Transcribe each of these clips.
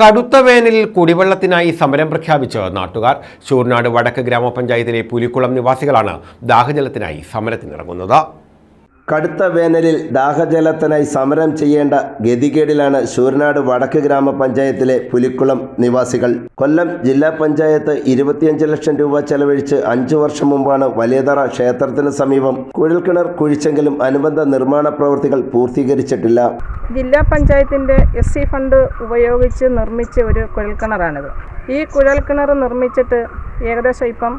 കടുത്ത വേനലിൽ കുടിവെള്ളത്തിനായി സമരം പ്രഖ്യാപിച്ച് നാട്ടുകാർ. ശൂർനാട് വടക്ക് ഗ്രാമപഞ്ചായത്തിലെ പുലിക്കുളം നിവാസികളാണ് ദാഹജലത്തിനായി സമരത്തിനിറങ്ങുന്നത്. കടുത്ത വേനലിൽ ദാഹജലത്തിനായി സമരം ചെയ്യേണ്ട ഗതികേടിലാണ് ശൂരനാട് വടക്ക് ഗ്രാമപഞ്ചായത്തിലെ പുലിക്കുളം നിവാസികൾ. കൊല്ലം ജില്ലാ പഞ്ചായത്ത് ഇരുപത്തിയഞ്ച് ലക്ഷം രൂപ ചെലവഴിച്ച് അഞ്ചു വർഷം മുമ്പാണ് വലിയതറ ക്ഷേത്രത്തിന് സമീപം കുഴൽക്കിണർ കുഴിച്ചെങ്കിലും അനുബന്ധ നിർമ്മാണ പ്രവൃത്തികൾ പൂർത്തീകരിച്ചിട്ടില്ല. ജില്ലാ പഞ്ചായത്തിന്റെ എസ് സി ഫണ്ട് ഉപയോഗിച്ച് നിർമ്മിച്ച ഒരു കുഴൽക്കിണറാണിത്. ഈ കുഴൽക്കിണർ നിർമ്മിച്ചിട്ട് ഏകദേശം ഇപ്പം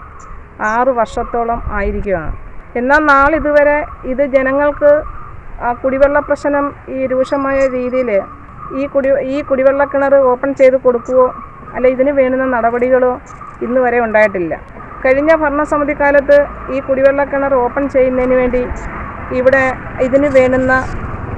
ആറ് വർഷത്തോളം ആയിരിക്കുകയാണ്. എന്നാൽ നാളിതുവരെ ഇത് ജനങ്ങൾക്ക് കുടിവെള്ള പ്രശ്നം ഈ രൂക്ഷമായ രീതിയിൽ ഈ കുടി ഈ കുടിവെള്ള കിണർ ഓപ്പൺ ചെയ്ത് കൊടുക്കുകയോ അല്ല ഇതിന് വേണ്ടുന്ന നടപടികളോ ഇന്ന് വരെ ഉണ്ടായിട്ടില്ല. കഴിഞ്ഞ ഭരണസമിതി കാലത്ത് ഈ കുടിവെള്ള കിണർ ഓപ്പൺ ചെയ്യുന്നതിന് വേണ്ടി ഇവിടെ ഇതിന് വേണ്ടുന്ന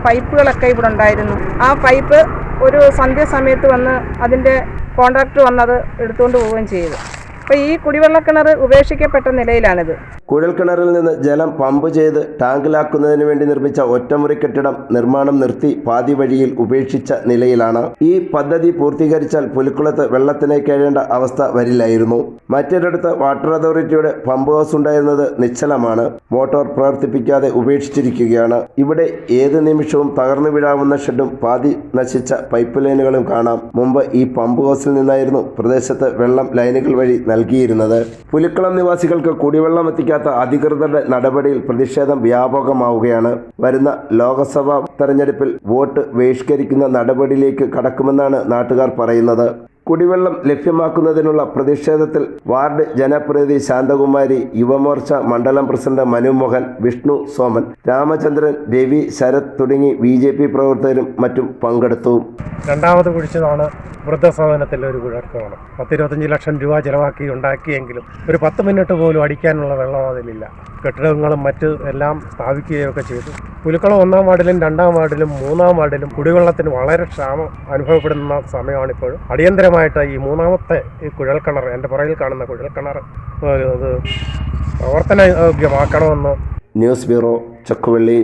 പൈപ്പുകളൊക്കെ ഇവിടെ ഉണ്ടായിരുന്നു. ആ പൈപ്പ് ഒരു സന്ധ്യാസമയത്ത് വന്ന് അതിന്റെ കോൺട്രാക്ടർ വന്നത് എടുത്തുകൊണ്ട് പോവുകയും ചെയ്തു. അപ്പോൾ ഈ കുടിവെള്ള കിണർ ഉപേക്ഷിക്കപ്പെട്ട നിലയിലാണിത്. കുഴൽക്കിണറിൽ നിന്ന് ജലം പമ്പ് ചെയ്ത് ടാങ്കിലാക്കുന്നതിന് വേണ്ടി നിർമ്മിച്ച ഒറ്റമുറി കെട്ടിടം നിർമ്മാണം നിർത്തി പാതി വഴിയിൽ ഉപേക്ഷിച്ച നിലയിലാണ്. ഈ പദ്ധതി പൂർത്തീകരിച്ചാൽ പുലിക്കുളത്ത് വെള്ളത്തിനെ കേഴേണ്ട അവസ്ഥ വരില്ലായിരുന്നു. മറ്റൊരിടത്ത് വാട്ടർ അതോറിറ്റിയുടെ പമ്പ് ഹൗസ് ഉണ്ടായിരുന്നത് നിശ്ചലമാണ്. മോട്ടോർ പ്രവർത്തിപ്പിക്കാതെ ഉപേക്ഷിച്ചിരിക്കുകയാണ്. ഇവിടെ ഏത് നിമിഷവും തകർന്നു വീഴാവുന്ന ഷെഡും പാതി നശിച്ച പൈപ്പ് ലൈനുകളും കാണാം. മുമ്പ് ഈ പമ്പ് ഹൗസിൽ നിന്നായിരുന്നു പ്രദേശത്ത് വെള്ളം ലൈനുകൾ വഴി നൽകിയിരുന്നത്. പുലിക്കുളം നിവാസികൾക്ക് കുടിവെള്ളം എത്തിക്കാത്ത അധികൃതരുടെ നടപടിയിൽ പ്രതിഷേധം വ്യാപകമാവുകയാണ്. വരുന്ന ലോക്സഭാ തെരഞ്ഞെടുപ്പിൽ വോട്ട് ബഹിഷ്കരിക്കുന്ന നടപടിയിലേക്ക് കടക്കുമെന്നാണ് നാട്ടുകാർ പറയുന്നത്. കുടിവെള്ളം ലഭ്യമാക്കുന്നതിനുള്ള പ്രതിഷേധത്തിൽ വാർഡ് ജനപ്രതിനിധി ശാന്തകുമാരി യുവമോർച്ച മണ്ഡലം പ്രസിഡന്റ് മനുമോഹൻ വിഷ്ണു സോമൻ രാമചന്ദ്രൻ രവി ശരത് തുടങ്ങി ബി ജെ പി പ്രവർത്തകരും മറ്റും പങ്കെടുത്തു. രണ്ടാമത് കുഴിച്ചതാണ് വൃദ്ധസദനത്തിലെ ഒരു കുഴക്കമാണ് പത്തിരുപത്തഞ്ച് ലക്ഷം രൂപ ചിലവാക്കി ഉണ്ടാക്കിയെങ്കിലും ഒരു പത്ത് മിനിറ്റ് പോലും അടിക്കാനുള്ള വെള്ളം അതിലില്ല. കെട്ടിടങ്ങളും മറ്റ് എല്ലാം സ്ഥാപിക്കുകയൊക്കെ ചെയ്തു. പുലിക്കുളം ഒന്നാം വാർഡിലും രണ്ടാം വാർഡിലും മൂന്നാം വാർഡിലും കുടിവെള്ളത്തിന് വളരെ ക്ഷാമം അനുഭവപ്പെടുന്ന സമയമാണിപ്പോൾ അടിയന്തരമായിട്ട് ഈ മൂന്നാമത്തെ ഈ കുഴൽക്കിണർ എന്റെ പുറകിൽ കാണുന്ന കുഴൽക്കിണർ ഏഹ്, ഇത് പ്രവർത്തനയോഗ്യമാക്കണമെന്ന് ന്യൂസ് ബ്യൂറോ ചക്കുവള്ളി.